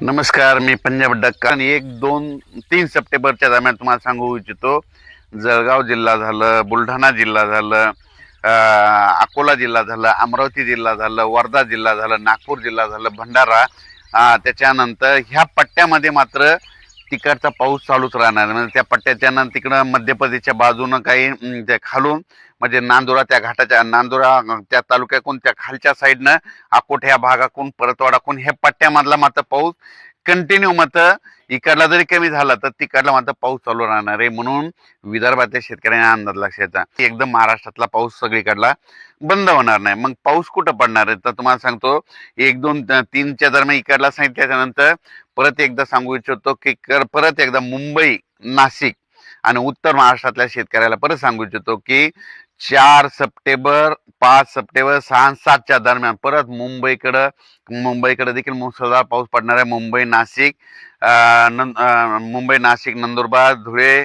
नमस्कार मी पंजाब डक्का आणि एक दोन तीन सप्टेंबरच्या दरम्यान तुम्हाला सांगू इच्छितो जळगाव जिल्हा झालं बुलढाणा जिल्हा झालं अकोला जिल्हा झालं अमरावती जिल्हा झालं वर्धा जिल्हा झालं नागपूर जिल्हा झालं भंडारा त्याच्यानंतर ह्या पट्ट्यामध्ये मात्र तिकडचा पाऊस चालूच राहणार. म्हणजे त्या पट्ट्याच्या नंतर तिकडं मध्य प्रदेशच्या बाजूनं काही त्या खालून म्हणजे नांदुरा त्या घाटाच्या नांदुरा त्या तालुक्याकडून त्या खालच्या साईडनं अकोट ह्या भागाकडून परतवाडाकडून ह्या पट्ट्यामधला मात्र पाऊस कंटिन्यू मात्र इकडला जरी कमी झाला तर तिकडला मात्र पाऊस चालू राहणार आहे. म्हणून विदर्भातल्या शेतकऱ्यांना अंदाज लक्षाचा एकदम महाराष्ट्रातला पाऊस सगळीकडला बंद होणार नाही. मग पाऊस कुठं पडणार आहे? तर तुम्हाला सांगतो एक दोन तीनच्या दरम्यान इकडला सांगितल्याच्यानंतर परत एकदा सांगू इच्छितो की कर- परत एकदा मुंबई नाशिक आणि उत्तर महाराष्ट्रातल्या शेतकऱ्याला परत सांगू इच्छितो की चार सप्टेंबर पाच सप्टेंबर सहा सातच्या दरम्यान. परत मुंबईकडं मुंबईकडे देखील मुसळधार पाऊस पडणार आहे. मुंबई नाशिक मुंबई नाशिक नंदुरबार धुळे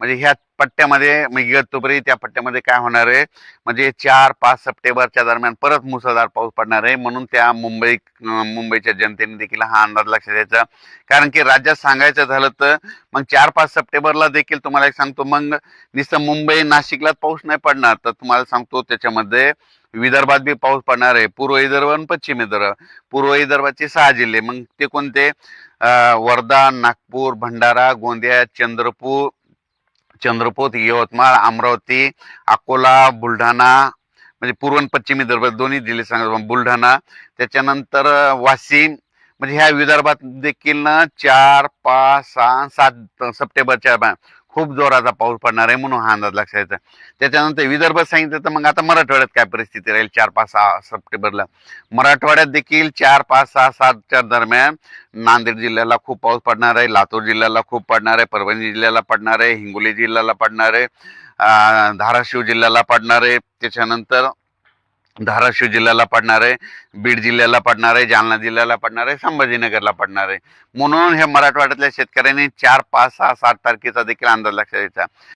म्हणजे ह्या पट्ट्यामध्ये मग इगतपुरी त्या पट्ट्यामध्ये काय होणार आहे? म्हणजे चार पाच सप्टेंबरच्या दरम्यान परत मुसळधार पाऊस पडणार आहे. म्हणून त्या मुंबई मुंबईच्या जनतेने देखील हा अंदाज लक्षात द्यायचा. कारण की राज्यात सांगायचं झालं तर मग चार पाच सप्टेंबरला देखील तुम्हाला एक सांगतो मग नुसतं मुंबई नाशिकलाच पाऊस नाही पडणार. तर तुम्हाला सांगतो त्याच्यामध्ये विदर्भात बी पाऊस पडणार आहे. पूर्व विदर्भ आणि पश्चिम विदर्भ. पूर्व विदर्भाचे सहा जिल्हे. मग ते कोणते? वर्धा नागपूर भंडारा गोंदिया चंद्रपूर चंद्रपूर यवतमाळ अमरावती अकोला बुलढाणा म्हणजे पूर्व आणि पश्चिम दोन्ही जिल्हे सांगत बुलढाणा त्याच्यानंतर वाशिम म्हणजे ह्या विदर्भात देखील ना चार पाच सहा सात सप्टेंबरच्या खूप जोराचा पाऊस पडणार आहे म्हणून हा अंदाज लक्षात येतो. त्याच्यानंतर विदर्भात सांगितलं तर मग आता मराठवाड्यात काय परिस्थिती राहील? चार पाच सहा सप्टेंबरला. मराठवाड्यात देखील चार पाच सहा सातच्या दरम्यान नांदेड जिल्ह्याला खूप पाऊस पडणार आहे लातूर जिल्ह्याला खूप पडणार आहे परभणी जिल्ह्याला पडणार आहे हिंगोली जिल्ह्याला पडणार आहे धाराशिव जिल्ह्याला पडणार आहे. त्याच्यानंतर धाराशिव जिल्ह्याला पडणार आहे बीड जिल्ह्याला पडणार आहे जालना जिल्ह्याला पडणार आहे संभाजीनगरला पडणार आहे. म्हणून हे मराठवाड्यातल्या शेतकऱ्यांनी चार पाच सहा सात तारखेचा देखील अंदाज लक्षात द्यायचा